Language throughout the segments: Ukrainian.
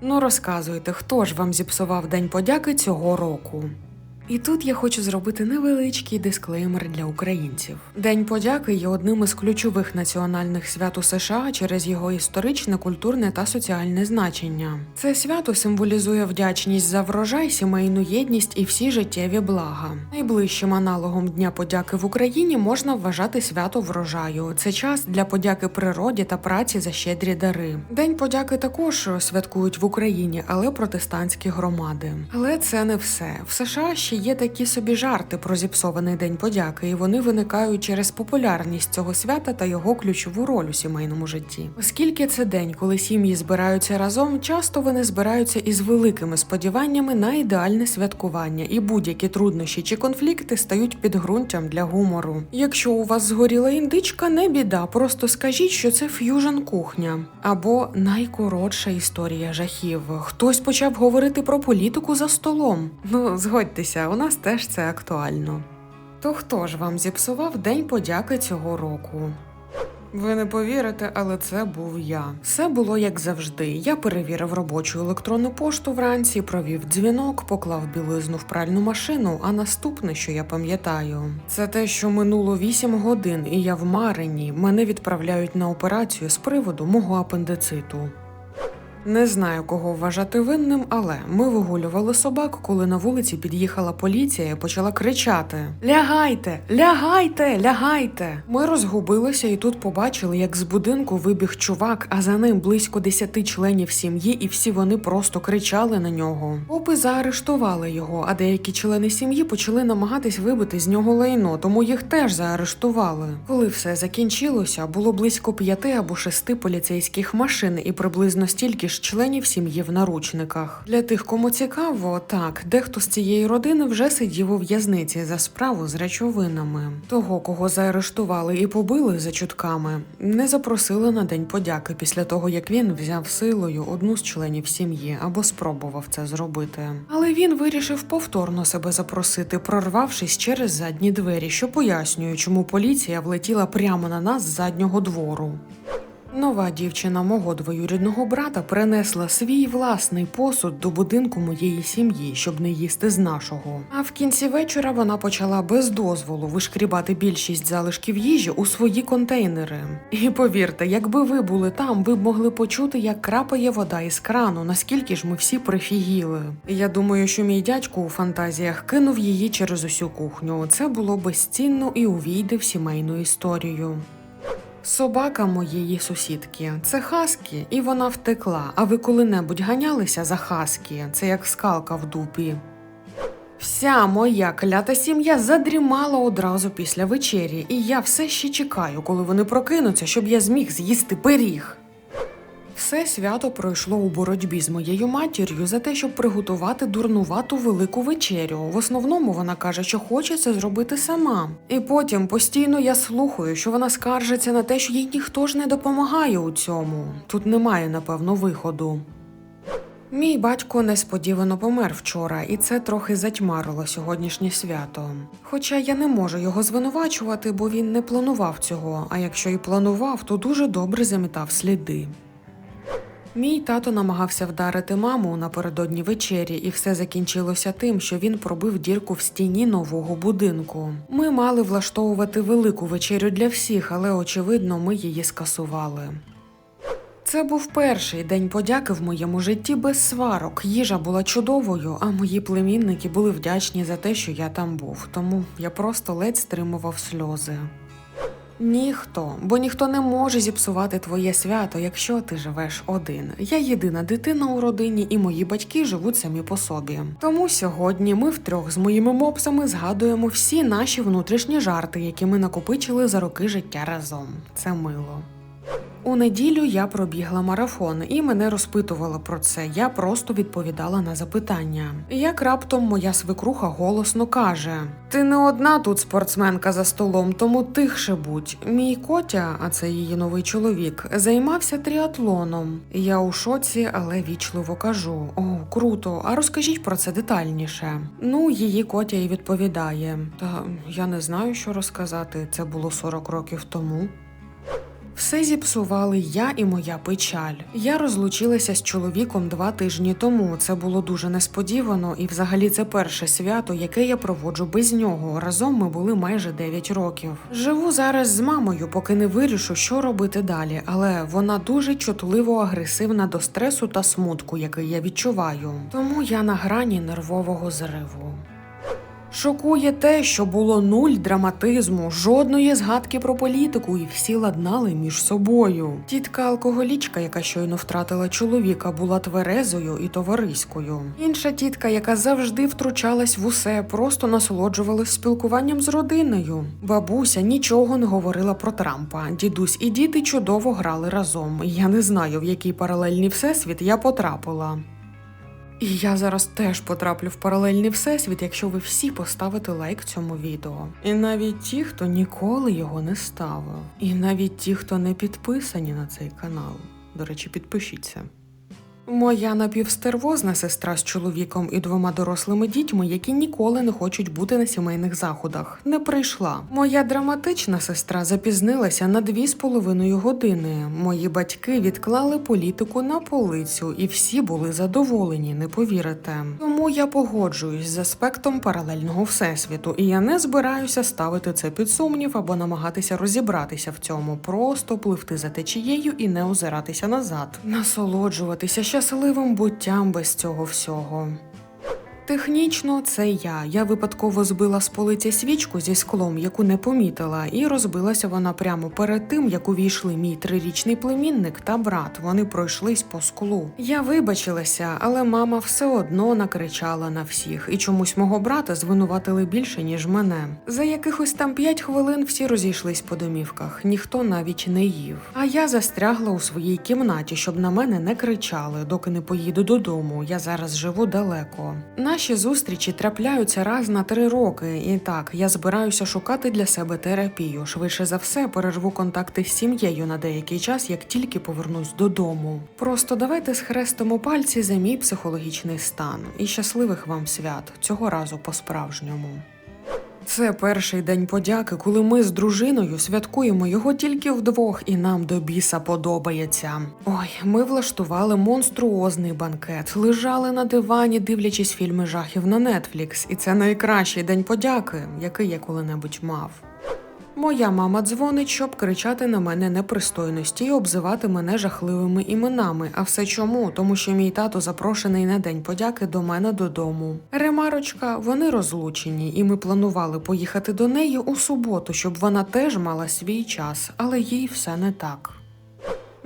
Ну розказуйте, хто ж вам зіпсував День подяки цього року? І тут я хочу зробити невеличкий дисклеймер для українців. День подяки є одним із ключових національних свят у США через його історичне, культурне та соціальне значення. Це свято символізує вдячність за врожай, сімейну єдність і всі життєві блага. Найближчим аналогом Дня подяки в Україні можна вважати свято врожаю. Це час для подяки природі та праці за щедрі дари. День подяки також святкують в Україні, але протестантські громади. Але це не все. В США ще є такі собі жарти про зіпсований день подяки, і вони виникають через популярність цього свята та його ключову роль у сімейному житті. Оскільки це день, коли сім'ї збираються разом, часто вони збираються із великими сподіваннями на ідеальне святкування, і будь-які труднощі чи конфлікти стають підґрунтям для гумору. Якщо у вас згоріла індичка, не біда, просто скажіть, що це ф'южн кухня або найкоротша історія жахів. Хтось почав говорити про політику за столом. Ну, згодьтеся, у нас теж це актуально. То хто ж вам зіпсував День подяки цього року? Ви не повірите, але це був я. Все було як завжди. Я перевірив робочу електронну пошту вранці, провів дзвінок, поклав білизну в пральну машину. А наступне, що я пам'ятаю, це те, що минуло 8 годин, і я в Марині. Мене відправляють на операцію з приводу мого апендициту. Не знаю, кого вважати винним, але ми вигулювали собак, коли на вулиці під'їхала поліція і почала кричати: Лягайте, лягайте, лягайте. Ми розгубилися і тут побачили, як з будинку вибіг чувак, а за ним близько десяти членів сім'ї, і всі вони просто кричали на нього. Опи заарештували його, а деякі члени сім'ї почали намагатись вибити з нього лайно, тому їх теж заарештували. Коли все закінчилося, було близько п'яти або шести поліцейських машин і приблизно стільки ж членів сім'ї в наручниках. Для тих, кому цікаво, так дехто з цієї родини вже сидів у в'язниці за справу з речовинами. Того, кого заарештували і побили за чутками, не запросили на день подяки після того, як він взяв силою одну з членів сім'ї або спробував це зробити. Але він вирішив повторно себе запросити, прорвавшись через задні двері, що пояснює, чому поліція влетіла прямо на нас з заднього двору. Нова дівчина мого двоюрідного брата принесла свій власний посуд до будинку моєї сім'ї, щоб не їсти з нашого. А в кінці вечора вона почала без дозволу вишкрібати більшість залишків їжі у свої контейнери. І повірте, якби ви були там, ви б могли почути, як крапає вода із крану, наскільки ж ми всі прифігіли. Я думаю, що мій дядько у фантазіях кинув її через усю кухню. Це було безцінно і увійде в сімейну історію. Собака моєї сусідки це хаскі, і вона втекла. А ви коли-небудь ганялися за хаскі? Це як скалка в дупі. Вся моя клята сім'я задрімала одразу після вечері, і я все ще чекаю, коли вони прокинуться, щоб я зміг з'їсти пиріг. Все свято пройшло у боротьбі з моєю матір'ю за те, щоб приготувати дурнувату велику вечерю. В основному вона каже, що хоче це зробити сама. І потім постійно я слухаю, що вона скаржиться на те, що їй ніхто ж не допомагає у цьому. Тут немає, напевно, виходу. Мій батько несподівано помер вчора, і це трохи затьмарило сьогоднішнє свято. Хоча я не можу його звинувачувати, бо він не планував цього, а якщо і планував, то дуже добре замітав сліди. Мій тато намагався вдарити маму напередодні вечері, і все закінчилося тим, що він пробив дірку в стіні нового будинку. Ми мали влаштовувати велику вечерю для всіх, але очевидно, ми її скасували. Це був перший день подяки в моєму житті без сварок. Їжа була чудовою, а мої племінники були вдячні за те, що я там був. Тому я просто ледь стримував сльози. Ніхто, бо ніхто не може зіпсувати твоє свято, якщо ти живеш один. Я єдина дитина у родині, і мої батьки живуть самі по собі. Тому сьогодні ми втрьох з моїми мопсами згадуємо всі наші внутрішні жарти, які ми накопичили за роки життя разом. Це мило. У неділю я пробігла марафон, і мене розпитували про це. Я просто відповідала на запитання. Як раптом моя свекруха голосно каже: Ти не одна тут спортсменка за столом, тому тихше будь. Мій котя, а це її новий чоловік, займався тріатлоном. Я у шоці, але вічливо кажу: О, круто! А розкажіть про це детальніше. Ну, її котя і відповідає: Та я не знаю, що розказати. Це було 40 років тому. Все зіпсували я і моя печаль. Я розлучилася з чоловіком два тижні тому. Це було дуже несподівано, і взагалі це перше свято, яке я проводжу без нього. Разом ми були майже 9 років. Живу зараз з мамою, поки не вирішу, що робити далі, але вона дуже чутливо агресивна до стресу та смутку, який я відчуваю. Тому я на грані нервового зриву. Шокує те, що було нуль драматизму, жодної згадки про політику, і всі ладнали між собою. Тітка алкоголічка, яка щойно втратила чоловіка, була тверезою і товариською. Інша тітка, яка завжди втручалась в усе, просто насолоджувалась спілкуванням з родиною. Бабуся нічого не говорила про Трампа. Дідусь і діти чудово грали разом. Я не знаю, в який паралельний всесвіт я потрапила. І я зараз теж потраплю в паралельний всесвіт, якщо ви всі поставите лайк цьому відео. І навіть ті, хто ніколи його не ставив. І навіть ті, хто не підписані на цей канал. До речі, підпишіться. Моя напівстервозна сестра з чоловіком і двома дорослими дітьми, які ніколи не хочуть бути на сімейних заходах, не прийшла. Моя драматична сестра запізнилася на дві з половиною години. Мої батьки відклали політику на полицю, і всі були задоволені, не повірите. Тому я погоджуюсь з аспектом паралельного всесвіту, і я не збираюся ставити це під сумнів або намагатися розібратися в цьому, просто пливти за течією і не озиратися назад, насолоджуватися щасливим буттям без цього всього. Технічно це я. Я випадково збила з полиці свічку зі склом, яку не помітила, і розбилася вона прямо перед тим, як увійшли мій трирічний племінник та брат. Вони пройшлись по склу. Я вибачилася, але мама все одно накричала на всіх, і чомусь мого брата звинуватили більше, ніж мене. За якихось там п'ять хвилин всі розійшлись по домівках, ніхто навіть не їв. А я застрягла у своїй кімнаті, щоб на мене не кричали, доки не поїду додому. Я зараз живу далеко. Наші зустрічі трапляються раз на три роки, і так я збираюся шукати для себе терапію. Швидше за все перерву контакти з сім'єю на деякий час, як тільки повернусь додому. Просто давайте схрестимо пальці за мій психологічний стан і щасливих вам свят цього разу по-справжньому. Це перший день подяки, коли ми з дружиною святкуємо його тільки вдвох, і нам до біса подобається. Ой, ми влаштували монструозний банкет, лежали на дивані, дивлячись фільми жахів на Netflix. І це найкращий день подяки, який я коли-небудь мав. Моя мама дзвонить, щоб кричати на мене непристойності і обзивати мене жахливими іменами. А все чому? Тому що мій тато запрошений на день подяки до мене додому. Ремарочка, вони розлучені, і ми планували поїхати до неї у суботу, щоб вона теж мала свій час, але їй все не так.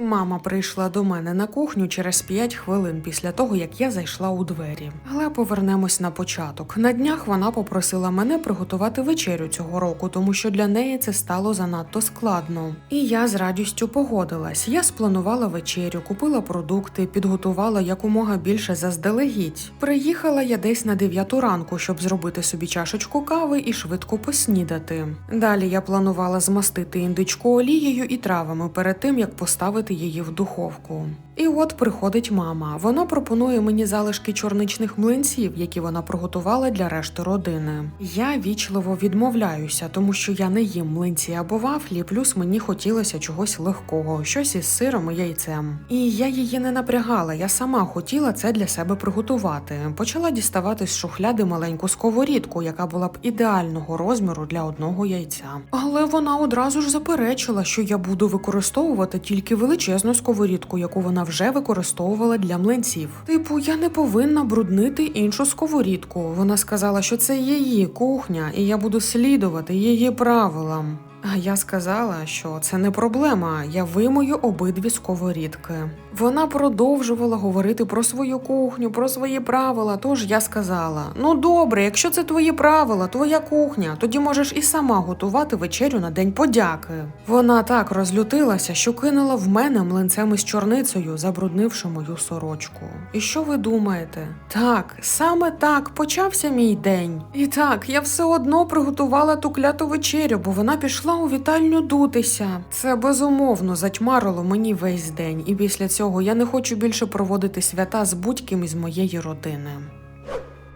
Мама прийшла до мене на кухню через 5 хвилин після того, як я зайшла у двері. Але повернемось на початок. На днях вона попросила мене приготувати вечерю цього року, тому що для неї це стало занадто складно. І я з радістю погодилась. Я спланувала вечерю, купила продукти, підготувала якомога більше заздалегідь. Приїхала я десь на 9 ранку, щоб зробити собі чашечку кави і швидко поснідати. Далі я планувала змастити індичку олією і травами перед тим, як поставити її в духовку. І от приходить мама. Вона пропонує мені залишки чорничних млинців, які вона приготувала для решти родини. Я вічливо відмовляюся, тому що я не їм млинці або вафлі, плюс мені хотілося чогось легкого, щось із сиром і яйцем. І я її не напрягала, я сама хотіла це для себе приготувати. Почала діставати з шухляди маленьку сковорідку, яка була б ідеального розміру для одного яйця. Але вона одразу ж заперечила, що я буду використовувати тільки величезну сковорідку, яку вона вже використовувала для млинців. Типу, я не повинна бруднити іншу сковорідку. Вона сказала, що це її кухня, і я буду слідувати її правилам. А я сказала, що це не проблема. Я вимою обидві сковорідки. Вона продовжувала говорити про свою кухню, про свої правила. Тож я сказала: ну добре, якщо це твої правила, твоя кухня, тоді можеш і сама готувати вечерю на день подяки. Вона так розлютилася, що кинула в мене млинцем із чорницею, забруднивши мою сорочку. І що ви думаєте? Так, саме так почався мій день. І так, я все одно приготувала ту кляту вечерю, бо вона пішла у вітальню дутися. Це безумовно затьмарило мені весь день, і після цього я не хочу більше проводити свята з будь-ким із моєї родини.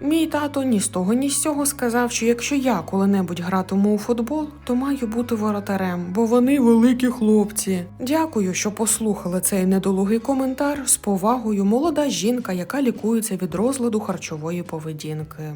Мій тато ні з того, ні з цього сказав, що якщо я коли-небудь гратиму у футбол, то маю бути воротарем, бо вони великі хлопці. Дякую, що послухали цей недолугий коментар з повагою молода жінка, яка лікується від розладу харчової поведінки.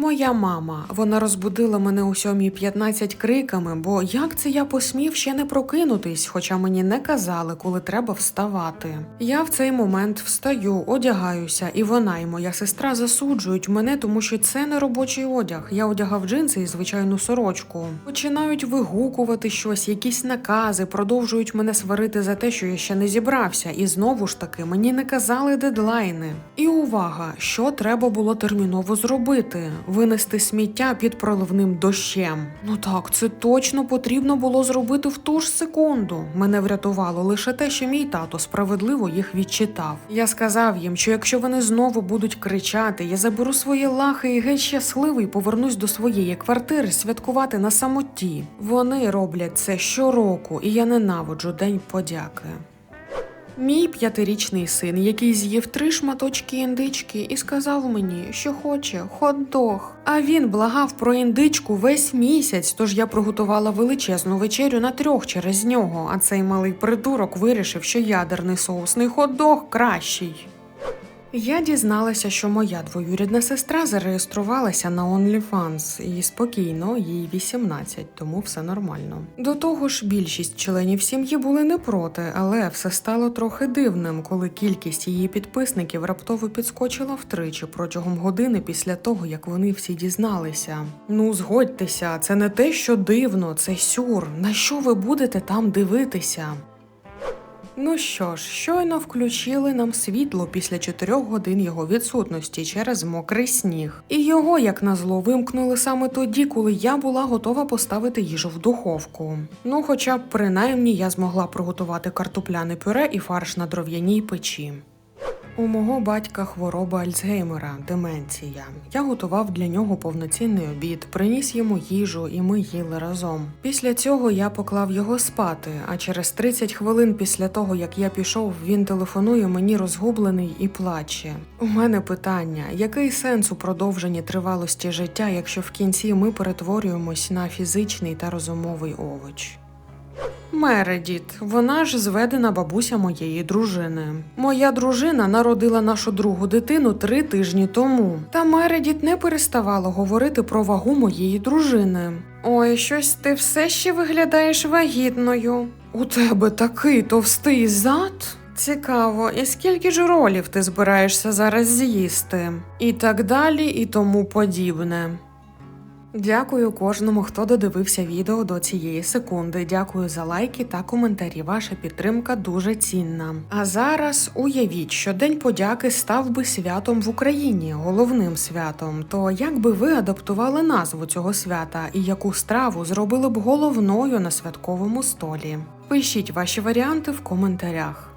Моя мама, вона розбудила мене у 7.15 криками, бо як це я посмів ще не прокинутись, хоча мені не казали, коли треба вставати. Я в цей момент встаю, одягаюся, і вона і моя сестра засуджують мене, тому що це не робочий одяг. Я одягав джинси і звичайну сорочку. Починають вигукувати щось, якісь накази, продовжують мене сварити за те, що я ще не зібрався, і знову ж таки мені не казали дедлайни. І увага, що треба було терміново зробити винести сміття під проливним дощем. Ну так, це точно потрібно було зробити в ту ж секунду. Мене врятувало лише те, що мій тато справедливо їх відчитав. Я сказав їм, що якщо вони знову будуть кричати, я заберу свої лахи і геть щасливий повернусь до своєї квартири святкувати на самоті. Вони роблять це щороку, і я ненавиджу День подяки. Мій п'ятирічний син, який з'їв три шматочки індички, і сказав мені, що хоче хот-дог. А він благав про індичку весь місяць, тож я приготувала величезну вечерю на трьох через нього. А цей малий придурок вирішив, що ядерний соусний хот-дог кращий. Я дізналася, що моя двоюрідна сестра зареєструвалася на OnlyFans і спокійно, їй 18, тому все нормально. До того ж, більшість членів сім'ї були не проти, але все стало трохи дивним, коли кількість її підписників раптово підскочила втричі протягом години після того, як вони всі дізналися. Ну, згодьтеся, це не те, що дивно, це сюр. На що ви будете там дивитися? Ну що ж, щойно включили нам світло після чотирьох годин його відсутності через мокрий сніг. І його, як назло, вимкнули саме тоді, коли я була готова поставити їжу в духовку. Ну, хоча б принаймні я змогла приготувати картопляне пюре і фарш на дров'яній печі. У мого батька хвороба Альцгеймера, деменція. Я готував для нього повноцінний обід, приніс йому їжу, і ми їли разом. Після цього я поклав його спати. А через 30 хвилин після того, як я пішов, він телефонує мені розгублений і плаче. У мене питання: який сенс у продовженні тривалості життя, якщо в кінці ми перетворюємось на фізичний та розумовий овоч? Мередіт, вона ж зведена бабуся моєї дружини. Моя дружина народила нашу другу дитину три тижні тому. Та Мередіт не переставала говорити про вагу моєї дружини. Ой, щось ти все ще виглядаєш вагітною. У тебе такий товстий зад. Цікаво, і скільки ж ролів ти збираєшся зараз з'їсти? І так далі, і тому подібне. Дякую кожному, хто додивився відео до цієї секунди. Дякую за лайки та коментарі. Ваша підтримка дуже цінна. А зараз уявіть, що День подяки став би святом в Україні, головним святом. То як би ви адаптували назву цього свята і яку страву зробили б головною на святковому столі? Пишіть ваші варіанти в коментарях.